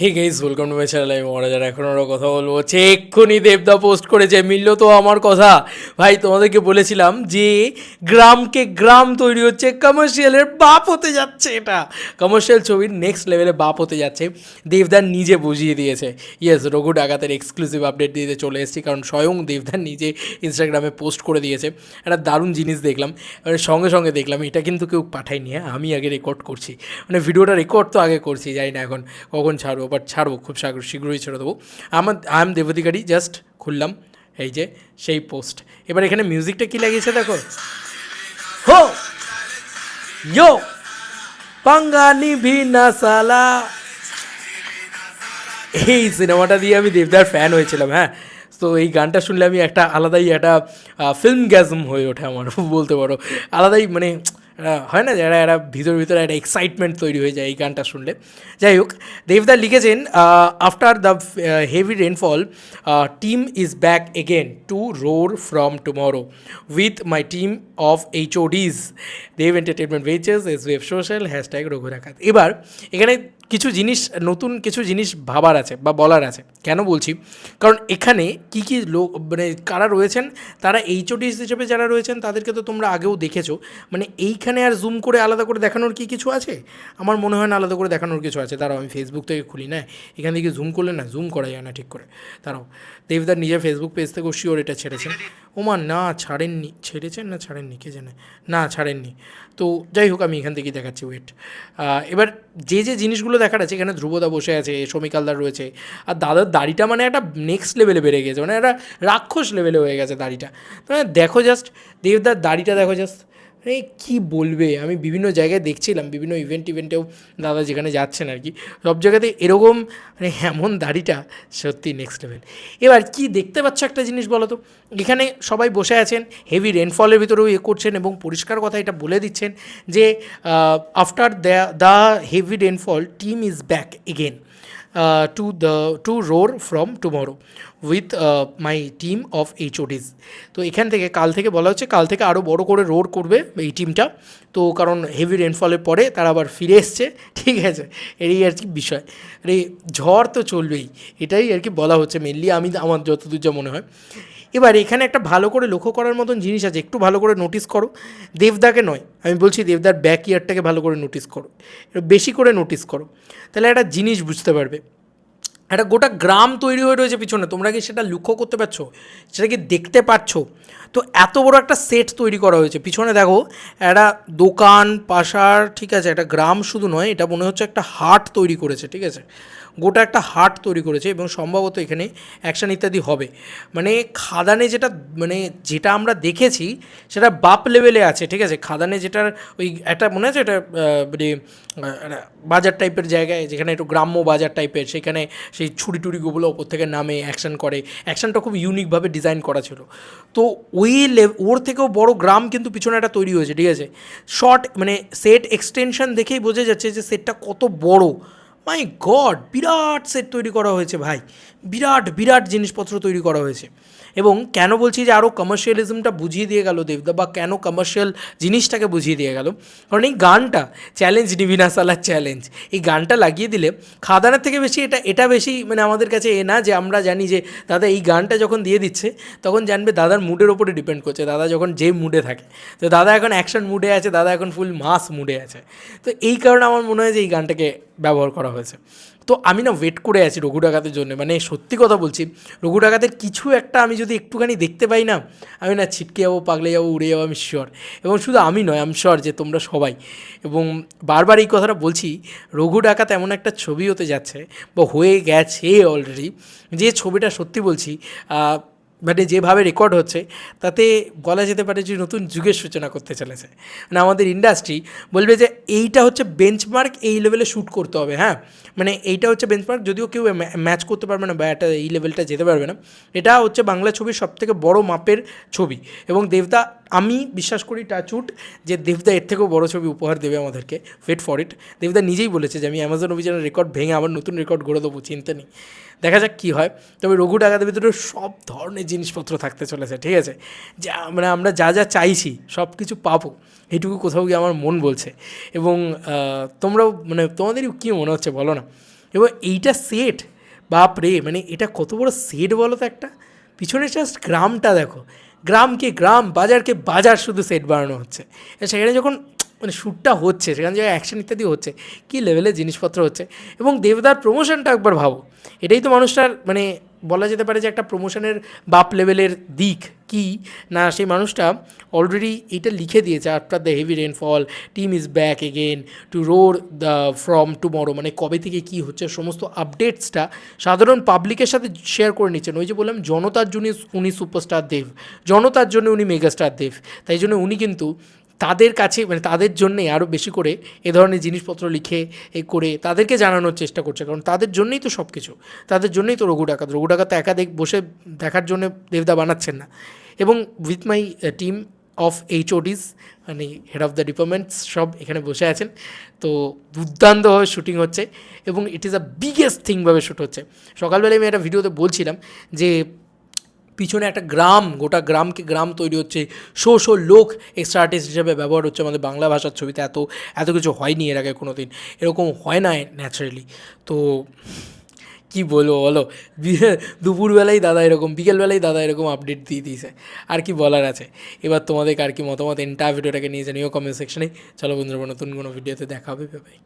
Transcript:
Hey guys welcome to my channel আমি মহারাজার এখন আরও কথা বলব হচ্ছে এক্ষুনি দেবদা পোস্ট করেছে। মিললো তো আমার কথা। ভাই, তোমাদেরকে বলেছিলাম যে গ্রামকে গ্রাম তৈরি হচ্ছে কমার্শিয়ালের বাপ হতে যাচ্ছে এটা। কমার্শিয়াল ছবির নেক্সট লেভেলে বাপ হতে যাচ্ছে। দেবদার নিজে বুঝিয়ে দিয়েছে। ইয়েস রঘু ডাকাতের এক্সক্লুসিভ আপডেট দিতে চলে এসেছি, কারণ স্বয়ং দেবদার নিজে ইনস্টাগ্রামে পোস্ট করে দিয়েছে। একটা দারুণ জিনিস দেখলাম। এবারে সঙ্গে সঙ্গে দেখলাম, এটা কিন্তু কেউ পাঠায়নি হ্যাঁ? আমি আগে রেকর্ড করছি। মানে ভিডিওটা রেকর্ড তো আগে করছি, জানি না এখন কখন ছাড়বো। বাট ছাড়বো, খুব শীঘ্রই ছেড়ে দেবো। আমার আই এম দেবধিকারী জাস্ট খুললাম, এই যে, সেই পোস্ট এবার এখানে মিউজিকটা কী লাগিয়েছে দেখো? হো! ইয়ো! পাঙ্গানি ভিনা সালা। এই সিনেমাটা দিয়ে আমি দেবদার ফ্যান হয়েছিলাম হ্যাঁ। তো এই গানটা শুনলে আমি একটা আলাদাই একটা ফিল্ম গ্যাজম হয়ে ওঠে আমার, বলতে পারো। আলাদাই মানে হয় না যারা এরা ভিতর ভিতরে একটা এক্সাইটমেন্ট তৈরি হয়ে যায় এই গানটা শুনলে। যাই হোক দেবদা লিখেছেন after the heavy rainfall team is back again to roar from tomorrow with my team of HODs Dev entertainment wedges S web social hashtag রঘুরাখাত এবার, এখানে কিছু জিনিস, নতুন কিছু জিনিস ভাবার আছে বা বলার আছে। কেন বলছি? কারণ এখানে কি কি লোক মানে কারা রয়েছেন, তারা এইচওডিস হিসেবে যারা রয়েছেন, তাদেরকে তো তোমরা আগেও দেখেছ। মানে এইখানে আর জুম করে আলাদা করে দেখানোর কি কিছু আছে? আমার মনে হয় না আলাদা করে দেখানোর কিছু আছে। তারাও আমি ফেসবুক থেকে খুলি, না? এখান থেকে জুম করলে না জুম করা যায় না ঠিক করে। তারাও দেবদার নিজের ফেসবুক পেজ থেকেও শিওর এটা ছেড়েছেন। ওমা, না, ছাড়েননি। ছেড়েছেন না ছাড়েননি? কে জানে? না, ছাড়েননি। তো যাই হোক, আমি এখান থেকেই দেখাচ্ছি ওয়েট এবার যে যে জিনিসগুলো দেখার আছে, এখানে ধ্রুবদা বসে আছে শমিকালদার রয়েছে। আর দাদার দাড়িটা মানে একটা নেক্সট লেভেলে বেড়ে গেছে মানে একটা রাক্ষস লেভেলে হয়ে গেছে দাড়িটা। তো দেখো জাস্ট দেবদার দাড়িটা দেখো জাস্ট মানে কী বলবে? আমি বিভিন্ন জায়গায় দেখছিলাম, বিভিন্ন ইভেন্ট ইভেন্টেও দাদা যেখানে যাচ্ছেন আর কি, সব জায়গাতে এরকম মানে এমন দাড়িটা, সত্যি নেক্সট লেভেল এবার কি দেখতে পাচ্ছ একটা জিনিস বলো তো? এখানে সবাই বসে আছেন হেভি রেনফলের ভিতরেও এ করছেন এবং পরিষ্কার কথা এটা বলে দিচ্ছেন যে after the the heavy rainfall team is back again to the to roar from tomorrow with my team of HODs তো এখান থেকে, কাল থেকে বলা হচ্ছে, কাল থেকে আরও বড় করে রোড করবে এই টিমটা তো কারণ হেভি রেনফলের পরে তারা আবার ফিরে এসছে, ঠিক আছে? এই আর কি বিষয়। আরে, ঝড় তো চলবেই, এটাই আর কি বলা হচ্ছে মেনলি আমি, আমার যতদূর যা মনে হয়। এবার এখানে একটা ভালো করে লক্ষ্য করার মতন জিনিস আছে, একটু ভালো করে নোটিস করো। দেবদাকে নয়, আমি বলছি দেবদার ব্যাক ইয়ারটাকে ভালো করে নোটিস করো বেশি করে নোটিস করো, তাহলে একটা জিনিস বুঝতে পারবে। একটা গোটা গ্রাম তৈরি হয়ে রয়েছে পিছনে, তোমরা কি সেটা লক্ষ্য করতে পারছ? সেটা কি দেখতে পাচ্ছ তো এত বড় একটা সেট তৈরি করা হয়েছে, পিছনে দেখো, একটা দোকান, পাশার, ঠিক আছে, একটা গ্রাম শুধু নয়, এটা মনে হচ্ছে একটা হাট তৈরি করেছে, ঠিক আছে। গোটা একটা হাট তৈরি করেছে এবং সম্ভবত এখানে অ্যাকশন ইত্যাদি হবে। মানে খাদানে যেটা মানে যেটা আমরা দেখেছি, সেটা বাপ লেভেলে আছে, ঠিক আছে? খাদানে যেটার ওই একটা মনে আছে এটা মানে বাজার টাইপের জায়গায়, যেখানে একটু গ্রাম্য বাজার টাইপের সেখানে সেই ছুরি টুরিগুলো ওপর থেকে নামে অ্যাকশন করে। অ্যাকশনটা খুব ইউনিকভাবে ডিজাইন করা ছিল। তো ওই ওর থেকেও বড় গ্রাম কিন্তু পিছনে একটা তৈরি হয়েছে, ঠিক আছে? শর্ট মানে সেট এক্সটেনশন দেখেই বোঝা যাচ্ছে যে সেটটা কত বড়। মাই গড, বিরাট সেট তৈরি করা হয়েছে ভাই। বিরাট বিরাট জিনিসপত্র তৈরি করা হয়েছে। এবং কেন বলছি যে আরও কমার্শিয়ালিজমটা বুঝিয়ে দিয়ে গেল দেবদা, বা কেন কমার্শিয়াল জিনিসটাকে বুঝিয়ে দিয়ে গেল? কারণ এই গানটা চ্যালেঞ্জ নিবিনা সালার চ্যালেঞ্জ এই গানটা লাগিয়ে দিলে খাদানের থেকে বেশি এটা এটা বেশি মানে আমাদের কাছে এ না যে আমরা জানি যে দাদা এই গানটা যখন দিয়ে দিচ্ছে, তখন জানবে দাদার মুডের ওপরে ডিপেন্ড করছে। দাদা যখন যে মুডে থাকে। তো দাদা এখন অ্যাকশন মুডে আছে, দাদা এখন ফুল মাস মুডে আছে। তো এই কারণে আমার মনে হয় যে এই গানটাকে ব্যবহার করা হয়েছে। তো আমি না ওয়েট করে আছি রঘু ডাকাতের জন্য। মানে সত্যি কথা বলছি, রঘু ডাকাতের কিছু একটা আমি যদি একটুখানি দেখতে পাই না, আমি না ছিটকে যাব, পাগলে যাব, উড়ে যাব, আমি শিওর এবং শুধু আমি নয় আমি শিওর যে তোমরা সবাই। এবং বারবার এই কথাটা বলছি, রঘু ডাকাত এমন একটা ছবি হতে যাচ্ছে, বা হয়ে গেছে অলরেডি যে ছবিটা সত্যি বলছি মানে যেভাবে রেকর্ড হচ্ছে, তাতে বলা যেতে পারে যে নতুন যুগের সূচনা করতে চলেছে। মানে আমাদের ইন্ডাস্ট্রি বলবে যে এইটা হচ্ছে বেঞ্চমার্ক এই লেভেলে শ্যুট করতে হবে হ্যাঁ? মানে এইটা হচ্ছে বেঞ্চমার্ক যদিও কেউ ম্যাচ করতে পারবে না বা এটা এই লেভেলটা যেতে পারবে না, এটা হচ্ছে বাংলা ছবির সবথেকে বড় মাপের ছবি। এবং দেবদা আমি বিশ্বাস করি টাচুট যে দেবদা এর থেকেও বড় ছবি উপহার দেবে আমাদেরকে ওয়েট ফর ইট দেবদা নিজেই বলেছে যে আমি অ্যামাজন অভিযানের রেকর্ড ভেঙে আবার নতুন রেকর্ড গড়ে দেবো, চিন্তা নেই। দেখা যাক কী হয়। তবে রঘু ডাকাতের ভিতরে সব ধরনের জিনিসপত্র থাকতে চলেছে, ঠিক আছে? যা মানে আমরা যা যা চাইছি, সব কিছু পাবো। এইটুকু কোথাও গিয়ে আমার মন বলছে। এবং তোমরাও মানে তোমাদেরই কী মনে হচ্ছে বলো না? এবং এইটা সেট বাপ রে মানে এটা কত বড় সেট বলো তো একটা? পিছনে জাস্ট গ্রামটা দেখো। গ্রামকে গ্রাম বাজারকে বাজার শুধু সেট বানানো হচ্ছে। সেখানে যখন মানে শ্যুটটা হচ্ছে, সেখানে যে অ্যাকশন ইত্যাদি হচ্ছে, কী লেভেলের জিনিসপত্র হচ্ছে, এবং দেবদার প্রমোশনটা একবার ভাবো। এটাই তো মানুষটার মানে বলা যেতে পারে যে একটা প্রমোশনের বাপ লেভেলের দিক কি? না, সেই মানুষটা অলরেডি এটা লিখে দিয়েছে after the heavy rainfall team is back again to road the from tomorrow মানে কবে থেকে কী হচ্ছে, সমস্ত আপডেটসটা সাধারণ পাবলিকের সাথে শেয়ার করে নিচ্ছেন। ওই যে বললাম, জনতার জন্য উনি সুপারস্টার দেব, জনতার জন্য উনি মেগাস্টার দেব। তাই জন্য উনি কিন্তু তাদের কাছে মানে তাদের জন্যেই আরও বেশি করে এ ধরনের জিনিসপত্র লিখে, এ করে তাদেরকে জানানোর চেষ্টা করছে। কারণ তাদের জন্যই তো সব কিছু তাদের জন্যই তো রঘু ডাকাত। রঘু ডাকাত একা দেখ বসে দেখার জন্য দেবদা বানাচ্ছেন না। এবং with my team of HODs মানে হেড অফ দ্য ডিপার্টমেন্টস সব এখানে বসে আছেন। তো দুর্দান্তভাবে শুটিং হচ্ছে এবং ইট ইজ আ বিগেস্ট থিংভাবে শ্যুট হচ্ছে। সকালবেলায় আমি একটা ভিডিওতে বলছিলাম যে পিছনে একটা গ্রাম, গোটা গ্রামকে গ্রাম তৈরি হচ্ছে। শো শো, লোক এক্সট্রা আর্টিস্ট হিসেবে ব্যবহার হচ্ছে আমাদের বাংলা ভাষার ছবিতে। এত এত কিছু হয়নি এর আগে কোনো দিন এরকম হয় না ন্যাচারালি তো কি বলব বলো? দুপুরবেলায় দাদা এরকম, বিকেলবেলায় দাদা এরকম আপডেট দিয়ে দিয়েছে। আর কি বলার আছে? এবার তোমাদের আর কি মতামত? এন্টার ভিডিওটাকে নিয়ে জানিও কমেন্ট সেকশনে চলো বন্ধুরা, নতুন কোনো ভিডিওতে দেখা হবে বাই